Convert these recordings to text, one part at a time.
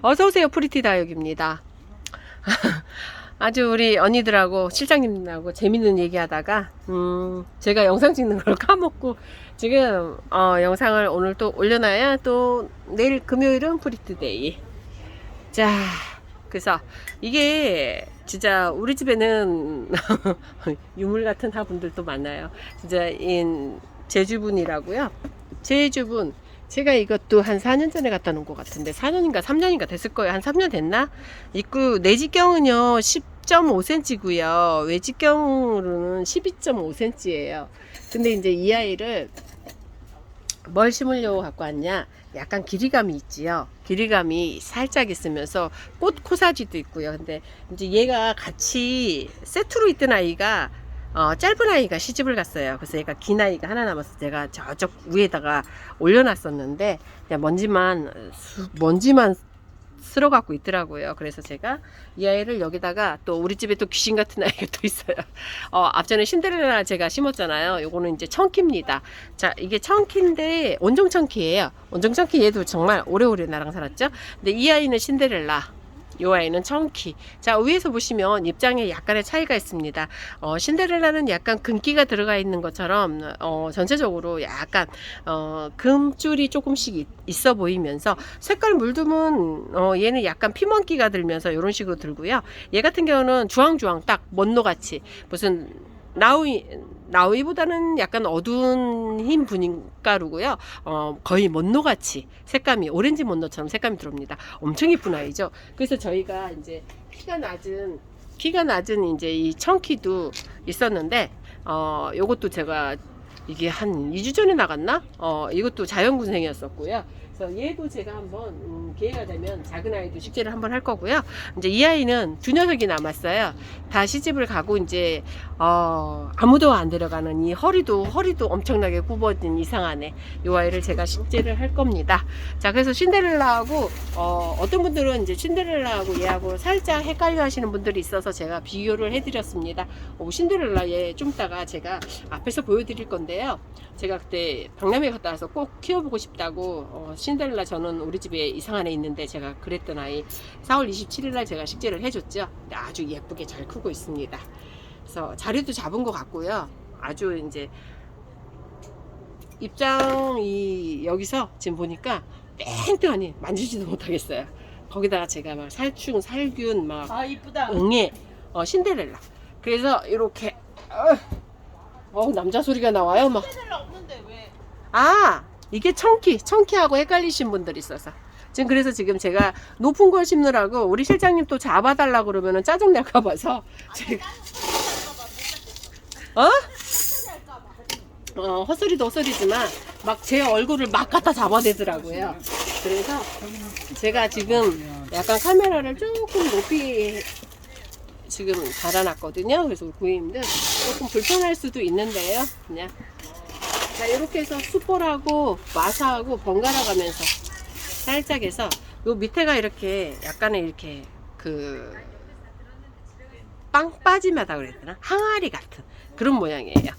어서오세요 프리티 다육입니다. 아주 우리 언니들하고 실장님하고 재밌는 얘기 하다가 음 제가 영상 찍는 걸 까먹고 지금 어 영상을 오늘 또 올려놔야 또 내일 금요일은 프리티데이. 자 그래서 이게 진짜 우리 집에는 유물 같은 화분들도 많아요. 진짜 인 제주분이라고요? 제주분 제가 이것도 한 4년 전에 갖다 놓은 것 같은데 4년인가 3년인가 됐을 거예요. 한 3년 됐나? 입구 내직경은요 10.5cm고요. 외직경으로는 12.5cm예요. 근데 이제 이 아이를 뭘 심으려고 갖고 왔냐? 약간 길이감이 있지요. 길이감이 살짝 있으면서 꽃 코사지도 있고요. 근데 이제 얘가 같이 세트로 있던 아이가 어, 짧은 아이가 시집을 갔어요. 그래서 얘가 긴 아이가 하나 남아서 제가 저쪽 위에다가 올려놨었는데 그냥 먼지만 수- 먼지만 쓸어 갖고 있더라고요. 그래서 제가 이 아이를 여기다가 또 우리 집에 또 귀신 같은 아이가 또 있어요. 어, 앞전에 신데렐라 제가 심었잖아요. 요거는 이제 청키입니다. 자, 이게 청키인데 온종 청키예요. 온종 청키 얘도 정말 오래오래 나랑 살았죠. 근데 이 아이는 신데렐라. 요 아이는 청키. 자, 위에서 보시면 입장에 약간의 차이가 있습니다. 어, 신데렐라는 약간 금기가 들어가 있는 것처럼, 어, 전체적으로 약간, 어, 금줄이 조금씩 있- 있어 보이면서, 색깔 물듬은, 어, 얘는 약간 피멍기가 들면서 이런 식으로 들고요. 얘 같은 경우는 주황주황 딱 먼노같이, 무슨, 나우이, 나우이보다는 약간 어두운 흰 분가루고요. 어, 거의 먼노같이 색감이 오렌지 먼노처럼 색감이 들어옵니다. 엄청 이쁜 아이죠. 그래서 저희가 이제 키가 낮은 키가 낮은 이제 이 청키도 있었는데 어 요것도 제가 이게 한 2주 전에 나갔나? 어 이것도 자연군생이었었고요. 그래서 얘도 제가 한번 음, 기회가 되면 작은 아이도 식재를 한번 할 거고요. 이제 이 아이는 두 녀석이 남았어요. 다 시집을 가고 이제 어 아무도 안 데려가는 이 허리도 허리도 엄청나게 굽어진 이상한 애. 이 아이를 제가 식재를 할 겁니다. 자, 그래서 신데렐라하고 어, 어떤 분들은 이제 신데렐라하고 얘하고 살짝 헷갈려 하시는 분들이 있어서 제가 비교를 해드렸습니다. 어, 신데렐라 얘좀 이따가 제가 앞에서 보여드릴 건데요. 제가 그때 박람회 갔다 와서 꼭 키워보고 싶다고 어, 신데렐라 저는 우리 집에 이상한 애 있는데 제가 그랬던 아이 4월 27일 날 제가 식재를 해줬죠. 아주 예쁘게 잘 크고 있습니다. 그래서 자리도 잡은 것 같고요. 아주 이제 입장이 여기서 지금 보니까 땡땡하니 만지지도 못하겠어요. 거기다가 제가 막 살충, 살균, 막 아 이쁘다. 응애, 어, 신데렐라. 그래서 이렇게 어, 어, 남자 소리가 나와요. 막 신데렐라 없는데 왜? 아, 이게 청키, 청키하고 헷갈리신 분들이 있어서. 지금 그래서 지금 제가 높은 걸 심느라고 우리 실장님 또 잡아달라 그러면은 짜증 날까 봐서 제가 어? 어, 헛소리도 헛소리지만 막 제 얼굴을 막 갖다 잡아대더라고요. 그래서 제가 지금 약간 카메라를 조금 높이 지금 달아놨거든요. 그래서 고객님들 조금 불편할 수도 있는데요. 그냥 자 이렇게 해서 숯볼하고 마사하고 번갈아 가면서 살짝 해서 요 밑에가 이렇게 약간의 이렇게 그 빵 빠짐하다 그랬더나? 항아리 같은 그런 모양이에요.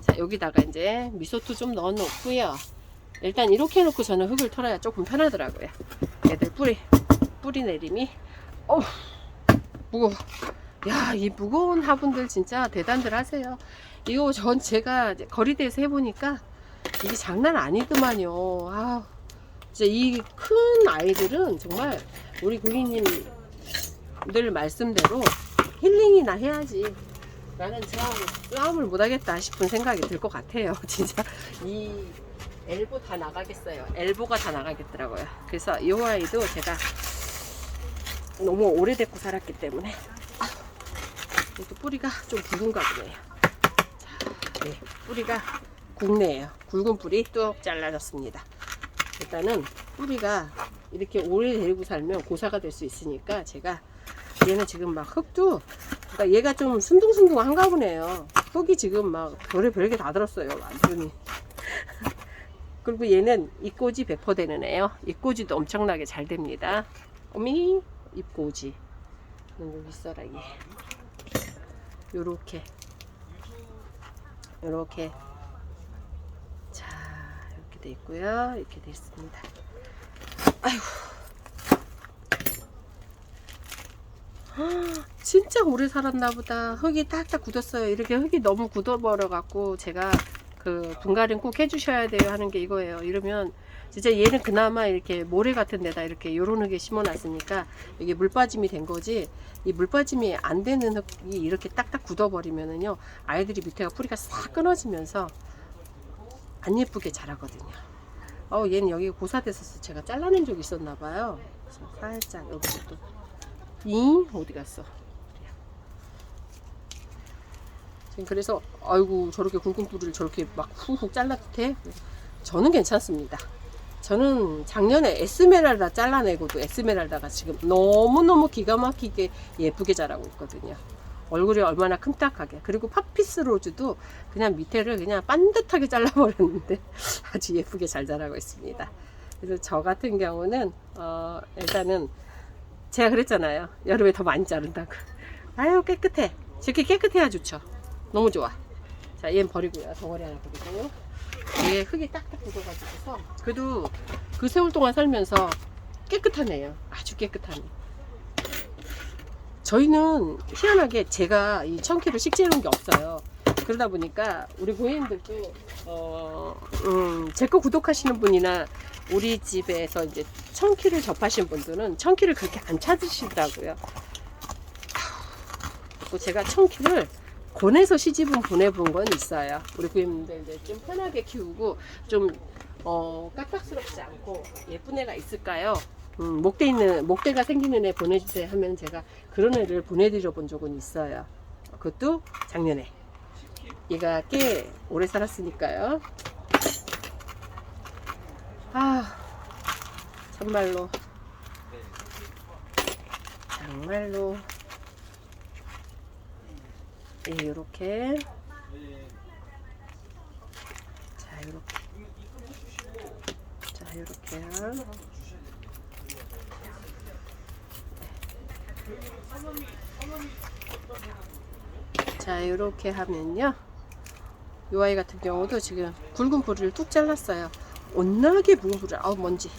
자 여기다가 이제 미소토 좀 넣어 놓고요. 일단 이렇게 해놓고 저는 흙을 털어야 조금 편하더라고요. 얘들 뿌리 뿌리 내림이. 어우 무거워. 야 이 무거운 화분들 진짜 대단들 하세요 이거 전 제가 거리대에서 해보니까 이게 장난 아니더만요. 아, 진짜 이 큰 아이들은 정말 우리 고객님들 말씀대로 힐링이나 해야지. 나는 참 싸움을 못하겠다 싶은 생각이 들 것 같아요. 진짜 이 엘보 다 나가겠어요. 엘보가 다 나가겠더라고요. 그래서 이 아이도 제가 너무 오래됐고 살았기 때문에 아, 이것도 뿌리가 좀 굵은가 보네요. 네, 뿌리가 굵네요. 굵은 뿌리 뚝 잘라졌습니다. 일단은 뿌리가 이렇게 오래 데리고 살면 고사가 될 수 있으니까 제가 얘는 지금 막 흙도 그러니까 얘가 좀 순둥순둥한가 보네요. 흙이 지금 막 별의 별게 다 들었어요. 완전히. 그리고 얘는 잎꽂이 100% 되는 애요. 잎꽂이도 엄청나게 잘 됩니다. 어미 잎꽂이. 여기 있어라 얘. 요렇게 이렇게. 자 이렇게 돼 있고요. 이렇게 돼 있습니다. 아이고. 아, 진짜 오래 살았나 보다. 흙이 딱딱 굳었어요. 이렇게 흙이 너무 굳어버려 갖고 제가 그 분갈이 꼭 해주셔야 돼요 하는 게 이거예요. 이러면 진짜 얘는 그나마 이렇게 모래 같은 데다 이렇게 요런 흙에 심어놨으니까 이게 물 빠짐이 된 거지. 이 물 빠짐이 안 되는 흙이 이렇게 딱딱 굳어버리면은요 아이들이 밑에가 뿌리가 싹 끊어지면서 안 예쁘게 자라거든요. 어 얘는 여기 고사돼서 제가 잘라낸 적이 있었나 봐요. 살짝 또 잉? 어디 갔어? 지금 그래서 아이고 저렇게 굵은 뿌리를 저렇게 막 훅훅 잘라도 돼? 저는 괜찮습니다. 저는 작년에 에스메랄다 잘라내고도 에스메랄다가 지금 너무너무 기가 막히게 예쁘게 자라고 있거든요. 얼굴이 얼마나 큼딱하게. 그리고 팝피스 로즈도 그냥 밑에를 그냥 반듯하게 잘라버렸는데 아주 예쁘게 잘 자라고 있습니다. 그래서 저 같은 경우는 어, 일단은 제가 그랬잖아요. 여름에 더 많이 자른다고. 아유 깨끗해. 저렇게 깨끗해야 좋죠. 너무 좋아. 자, 얘는 버리고요. 덩어리 하나 버리고요. 얘 흙이 딱딱 굳어가지고서 그래도 그 세월 동안 살면서 깨끗하네요. 아주 깨끗하네. 저희는 희한하게 제가 이 청키를 식재해 놓은 게 없어요. 그러다 보니까 우리 고객님들도 어, 음, 제 거 구독하시는 분이나 우리 집에서 이제 청키를 접하신 분들은 청키를 그렇게 안 찾으시더라고요. 또 제가 청키를 권해서 시집은 보내본 건 있어요. 우리 고객님들 이제 좀 편하게 키우고 좀 어, 깍깍스럽지 않고 예쁜 애가 있을까요? 음, 목대 있는 목대가 생기는 애 보내주세요 하면 제가 그런 애를 보내드려 본 적은 있어요. 그것도 작년에. 얘가 꽤 오래 살았으니까요. 아, 정말로. 정말로. 예, 요렇게. 자, 요렇게. 자, 요렇게요. 자, 이렇게 하면요. 이 아이 같은 경우도 지금 굵은 뿌리를 뚝 잘랐어요. 온나게 굵은 뿌리. 아우 먼지.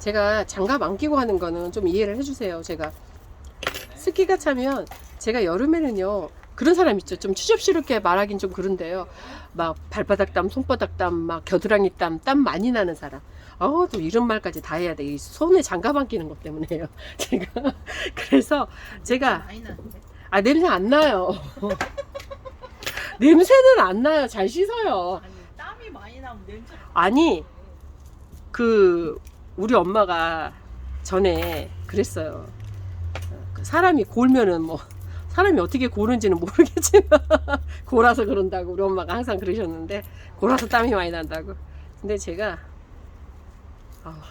제가 장갑 안 끼고 하는 거는 좀 이해를 해주세요. 제가 습기가 차면 제가 여름에는요 그런 사람 있죠. 좀 추접스럽게 말하긴 좀 그런데요. 막 발바닥 땀, 손바닥 땀, 막 겨드랑이 땀, 땀 많이 나는 사람. 아우 또 이런 말까지 다 해야 돼. 이 손에 장갑 안 끼는 것 때문에요. 제가 그래서 제가. 아 냄새 안 나요. 냄새는 안 나요. 잘 씻어요. 아니 땀이 많이 나면 냄새. 아니 그 우리 엄마가 전에 그랬어요. 어, 그 사람이 골면은 뭐 사람이 어떻게 고는지는 모르겠지만 골아서 그런다고 우리 엄마가 항상 그러셨는데 골아서 땀이 많이 난다고. 근데 제가 아,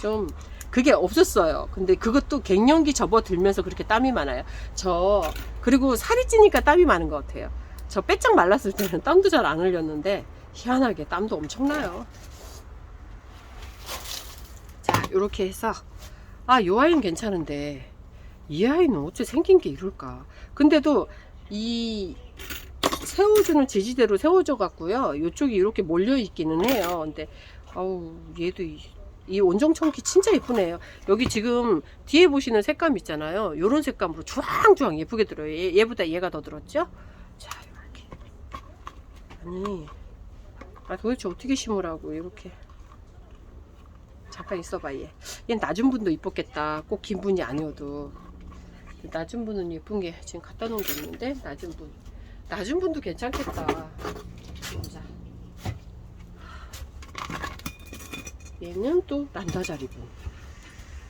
좀 그게 없었어요. 근데 그것도 갱년기 접어들면서 그렇게 땀이 많아요. 저 그리고 살이 찌니까 땀이 많은 것 같아요. 저 빼짝 말랐을 때는 땀도 잘 안 흘렸는데 희한하게 땀도 엄청나요. 자, 이렇게 해서 아, 요 아이는 괜찮은데 이 아이는 어째 생긴 게 이럴까? 근데도 이 세워주는 지지대로 세워져 갖고요. 요쪽이 이렇게 몰려 있기는 해요. 근데 아우 얘도 이, 이 온정청키 진짜 예쁘네요. 여기 지금 뒤에 보시는 색감 있잖아요. 요런 색감으로 주황주황 예쁘게 들어요. 얘, 얘보다 얘가 더 들었죠? 자, 이렇게. 아니, 아 도대체 어떻게 심으라고 이렇게. 잠깐 있어봐 얘. 얘는 낮은 분도 이뻤겠다. 꼭 긴 분이 아니어도. 낮은 분은 예쁜 게 지금 갖다 놓은 게 있는데 낮은 분. 낮은 분도 괜찮겠다. 보자. 얘는 또 난다자리 분.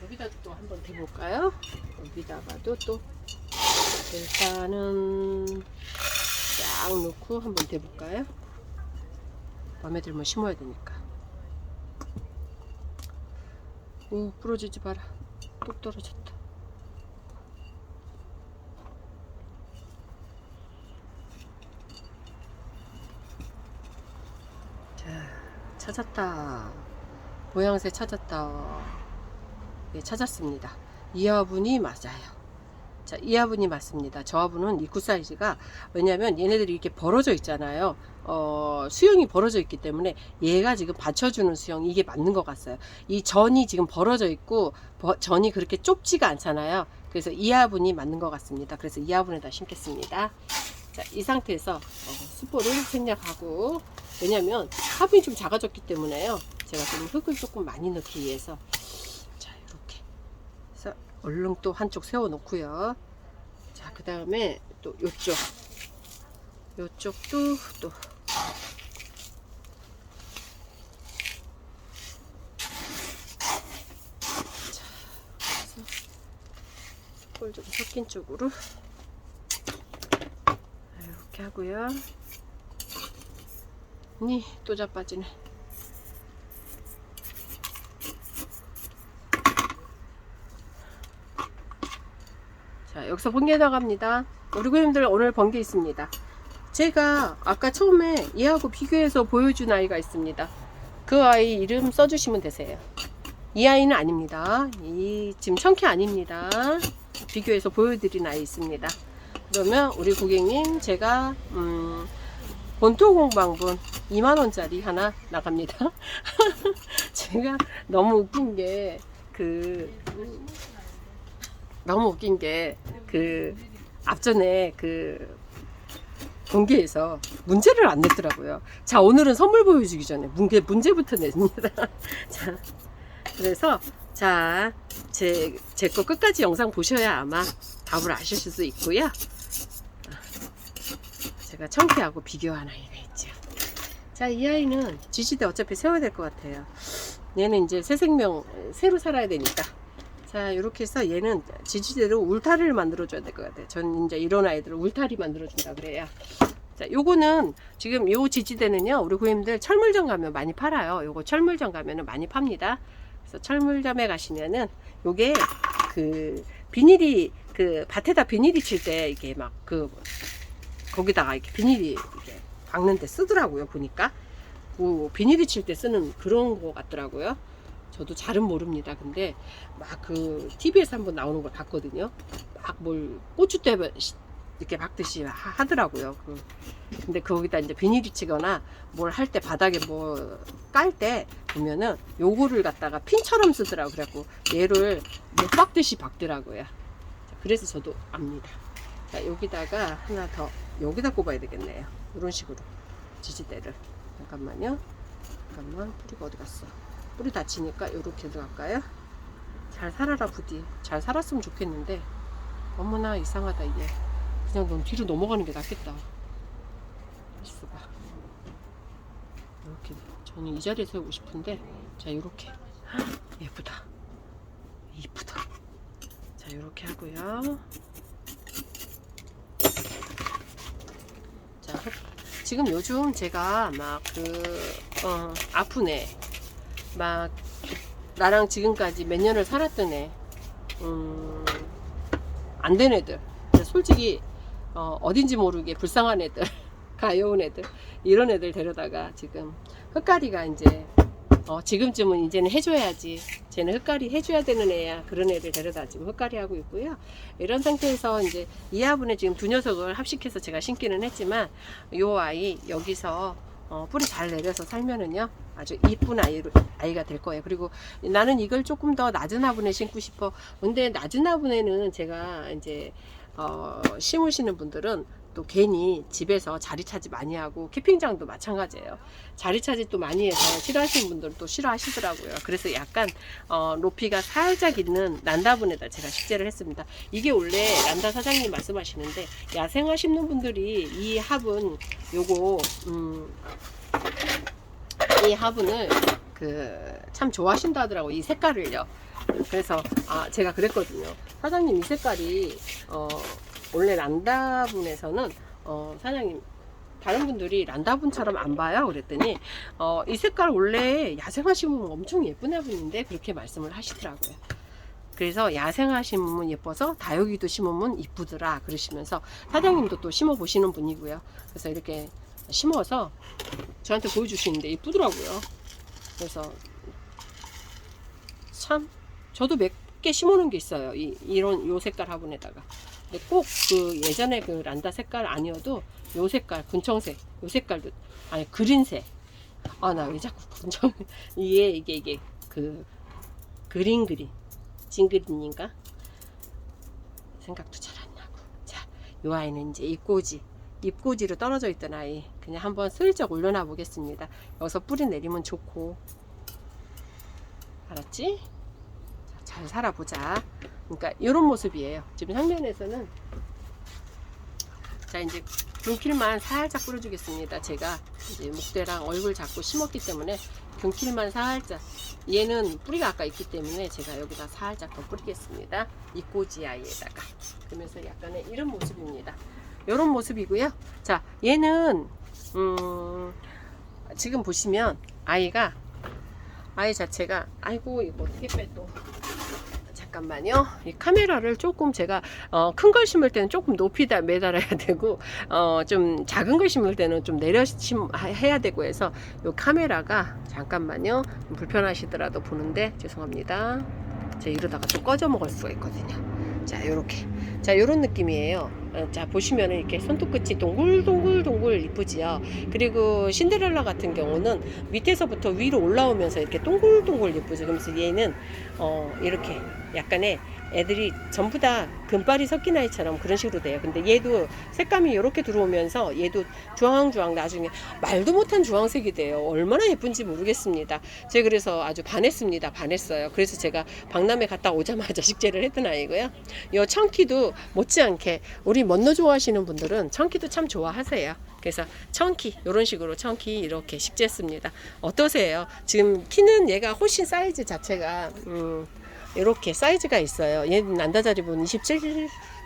여기다 또 한번 대볼까요? 여기다가도 또 일단은 쫙 놓고 한번 대볼까요? 마음에 들면 심어야 되니까. 오 부러지지 마라. 똑 떨어졌다. 자 찾았다. 모양새 찾았다. 예, 찾았습니다. 이 화분이 맞아요. 자, 이 화분이 맞습니다. 저 화분은 입구 사이즈가 왜냐면 얘네들이 이렇게 벌어져 있잖아요. 어, 수영이 벌어져 있기 때문에 얘가 지금 받쳐주는 수영 이게 맞는 것 같아요. 이 전이 지금 벌어져 있고 버- 전이 그렇게 좁지가 않잖아요. 그래서 이 화분이 맞는 것 같습니다. 그래서 이 화분에다 심겠습니다. 자, 이 상태에서 어, 수보를 생략하고 왜냐면 화분이 좀 작아졌기 때문에요. 제가 좀 흙을 조금 많이 넣기 위해서. 자 이렇게. 그래서 얼른 또 한쪽 세워 놓고요. 자, 그 다음에 또 요쪽. 요쪽도 또. 자, 숯불 좀 섞인 쪽으로 하고요. 니 또 자빠지네. 자, 여기서 번개 나갑니다. 우리 고객님들 오늘 번개 있습니다. 제가 아까 처음에 얘하고 비교해서 보여준 아이가 있습니다. 그 아이 이름 써주시면 되세요. 이 아이는 아닙니다. 이 지금 청캐 아닙니다. 비교해서 보여드린 아이 있습니다. 그러면 우리 고객님 제가 음, 본토 공방분 2만 원짜리 하나 나갑니다. 제가 너무 웃긴 게그 너무 웃긴 게 그 앞전에 그 공개에서 문제를 안 냈더라고요. 자 오늘은 선물 보여주기 전에 문제 문제부터 냅니다. 자 그래서 자 제 제 거 끝까지 영상 보셔야 아마 답을 아실 수 있고요. 제가 청캐하고 비교한 아이가 있죠. 자, 이 아이는 지지대 어차피 세워야 될 것 같아요. 얘는 이제 새 생명, 새로 살아야 되니까. 자, 이렇게 해서 얘는 지지대로 울타리를 만들어줘야 될 것 같아요. 저는 이제 이런 아이들을 울타리 만들어준다 그래요. 자, 요거는 지금 요 지지대는요, 우리 고객님들 철물점 가면 많이 팔아요. 요거 철물점 가면은 많이 팝니다. 그래서 철물점에 가시면은 요게 그 비닐이 그 밭에다 비닐이 칠 때 이게 막 그 거기다가 이렇게 비닐이 이렇게 박는데 쓰더라고요 보니까. 그 비닐이 칠 때 쓰는 그런 거 같더라고요. 저도 잘은 모릅니다. 근데 막 그 TV에서 한번 나오는 걸 봤거든요. 막 뭘 고추대 이렇게 박듯이 하- 하더라고요. 그 근데 거기다 이제 비닐이 치거나 뭘 할 때 바닥에 뭐 깔 때 보면은 요거를 갖다가 핀처럼 쓰더라고. 그래갖고 얘를 못 박듯이 박더라고요. 자, 그래서 저도 압니다 자 여기다가 하나 더 여기다 꼽아야 되겠네요. 이런 식으로. 지지대를. 잠깐만요. 잠깐만. 뿌리가 어디 갔어? 뿌리 다치니까 이렇게 들어갈까요? 잘 살아라 부디. 잘 살았으면 좋겠는데. 어머나 이상하다 이게. 그냥 넌 뒤로 넘어가는 게 낫겠다. 수가 이렇게. 저는 이 자리에 세우고 싶은데. 자 이렇게. 예쁘다. 이쁘다. 자 이렇게 하고요 자, 지금 요즘 제가 막 그, 어, 애, 막, 나랑 지금까지 몇 년을 살았던 애, 음, 안 된 애들, 솔직히, 어, 어딘지 모르게 불쌍한 애들, 가여운 애들, 이런 애들 데려다가 지금 흑가리가 이제, 어, 지금쯤은 이제는 해줘야지. 쟤는 흑가리 해줘야 되는 애야. 그런 애들 데려다 지금 흑가리 하고 있고요. 이런 상태에서 이제 이 화분에 지금 두 녀석을 합식해서 제가 심기는 했지만 요 아이 여기서 어, 뿌리 잘 내려서 살면은요 아주 이쁜 아이로, 아이가 될 거예요. 그리고 나는 이걸 조금 더 낮은 화분에 심고 싶어. 근데 낮은 화분에는 제가 이제 어, 심으시는 분들은 또 괜히 집에서 자리 차지 많이 하고 캠핑장도 마찬가지예요. 자리 차지 또 많이 해서 싫어하시는 분들은 또 싫어하시더라고요. 그래서 약간 어, 높이가 살짝 있는 난다분에다 제가 식재를 했습니다. 이게 원래 란다 사장님 말씀하시는데 야생화 심는 분들이 이 화분 요거 음, 이 화분을 그 참 좋아하신다 하더라고 이 색깔을요. 그래서 아 제가 그랬거든요. 사장님 이 색깔이 어 원래 란다분에서는 어 사장님 다른 분들이 란다분처럼 안 봐요. 그랬더니 어, 이 색깔 원래 야생화 심으면 엄청 예쁜 화분인데 그렇게 말씀을 하시더라고요. 그래서 야생화 심으면 예뻐서 다육이도 심으면 이쁘더라 그러시면서 사장님도 또 심어 보시는 분이고요. 그래서 이렇게 심어서 저한테 보여주시는데 이쁘더라고요. 그래서 참 저도 몇 개 심어놓은 게 있어요. 이, 이런 요 색깔 화분에다가. 꼭그 예전에 그 란다 색깔 아니어도 요 색깔 군청색 요 색깔도 아니 그린색. 아 나 왜 자꾸 군청 이게 이게 이게 그 그린 그린 징그린인가? 생각도 잘 안 나고. 자요 아이는 이제 입꼬지 입꼬지로 떨어져 있던 아이 그냥 한번 슬쩍 올려놔 보겠습니다. 여기서 뿌리 내리면 좋고. 알았지? 자, 잘 살아보자. 그러니까 이런 모습이에요. 지금 상면에서는 자 이제 균킬만 살짝 뿌려주겠습니다. 제가 이제 목대랑 얼굴 잡고 심었기 때문에 균킬만 살짝 얘는 뿌리가 아까 있기 때문에 제가 여기다 살짝 더 뿌리겠습니다. 이 꼬지 아이에다가. 그러면서 약간의 이런 모습입니다. 이런 모습이고요. 자 얘는 음 지금 보시면 아이가 아이 자체가 아이고 이거 어떻게 빼또 잠깐만요. 이 카메라를 조금 제가 어, 큰 걸 심을 때는 조금 높이 다 매달아야 되고 어, 좀 작은 걸 심을 때는 좀 내려 심 해야 되고 해서 이 카메라가 잠깐만요. 좀 불편하시더라도 보는데 죄송합니다. 제가 이러다가 좀 꺼져 먹을 수가 있거든요. 자, 요렇게. 자, 요런 느낌이에요. 어, 자, 보시면은 이렇게 손톱 끝이 동글동글동글 이쁘지요. 그리고 신데렐라 같은 경우는 밑에서부터 위로 올라오면서 이렇게 동글동글 예쁘죠. 그러면서 얘는 어, 이렇게 약간의 애들이 전부 다 금발이 섞인 아이처럼 그런 식으로 돼요. 근데 얘도 색감이 이렇게 들어오면서 얘도 주황주황 나중에 말도 못한 주황색이 돼요. 얼마나 예쁜지 모르겠습니다. 제가 그래서 아주 반했습니다. 반했어요. 그래서 제가 박람회 갔다 오자마자 식재를 했던 아이고요. 이 청키도 못지않게 우리 먼너 좋아하시는 분들은 청키도 참 좋아하세요. 그래서 청키 이런 식으로 청키 이렇게 식재했습니다. 어떠세요? 지금 키는 얘가 훨씬 사이즈 자체가 음, 이렇게 사이즈가 있어요. 얘는 난다자리 분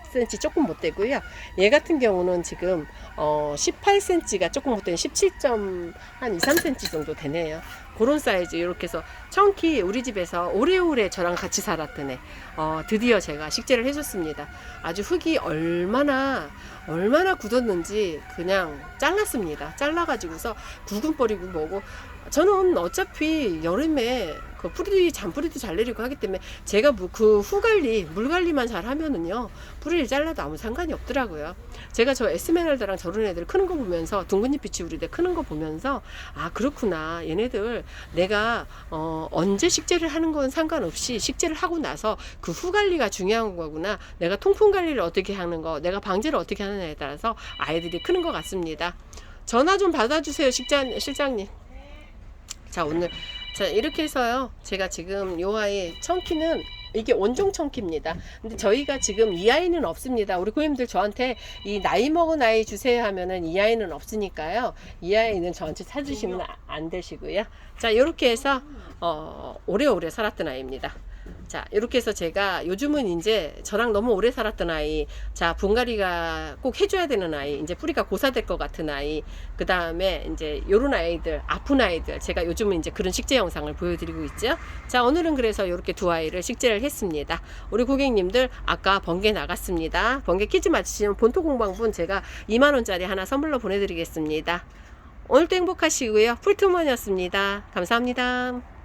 27cm 조금 못 되고요. 얘 같은 경우는 지금 어 18cm가 조금 못 되는 17점 한 2, 3cm 정도 되네요. 그런 사이즈 이렇게 해서 청키 우리 집에서 오래오래 저랑 같이 살았던 애 어, 드디어 제가 식재를 해줬습니다. 아주 흙이 얼마나 얼마나 굳었는지 그냥 잘랐습니다. 잘라가지고서 굵은 버리고 뭐고 저는 어차피 여름에 그 뿌리 잔뿌리도 잘 내리고 하기 때문에 제가 그 후 관리 물 관리만 잘 하면은요 뿌리를 잘라도 아무 상관이 없더라고요. 제가 저 에스메랄다랑 저런 애들 크는 거 보면서 둥근잎빛이 우리 애 크는 거 보면서 아 그렇구나 얘네들 내가 어 언제 식재를 하는 건 상관없이 식재를 하고 나서 그 후 관리가 중요한 거구나 내가 통풍 관리를 어떻게 하는 거 내가 방제를 어떻게 하느냐에 따라서 아이들이 크는 것 같습니다. 전화 좀 받아주세요 식장 실장님. 자 오늘 자 이렇게 해서요. 제가 지금 요 아이 청키는 이게 원종 청키입니다. 근데 저희가 지금 이 아이는 없습니다. 우리 고객님들 저한테 이 나이 먹은 아이 주세요 하면은 이 아이는 없으니까요. 이 아이는 저한테 아- 안 되시고요. 자 이렇게 해서 어 오래오래 살았던 아이입니다 자 이렇게 해서 제가 요즘은 이제 저랑 너무 오래 살았던 아이 자 분갈이가 꼭 해줘야 되는 아이 이제 뿌리가 고사될 것 같은 아이 그 다음에 이제 요런 아이들 아픈 아이들 제가 요즘은 이제 그런 식재 영상을 보여드리고 있죠. 자 오늘은 그래서 이렇게 두 아이를 식재를 했습니다. 우리 고객님들 아까 번개 나갔습니다. 번개 퀴즈 맞히시면 본토 공방분 제가 2만원짜리 하나 선물로 보내드리겠습니다. 오늘도 행복하시고요. 풀투먼이었습니다. 감사합니다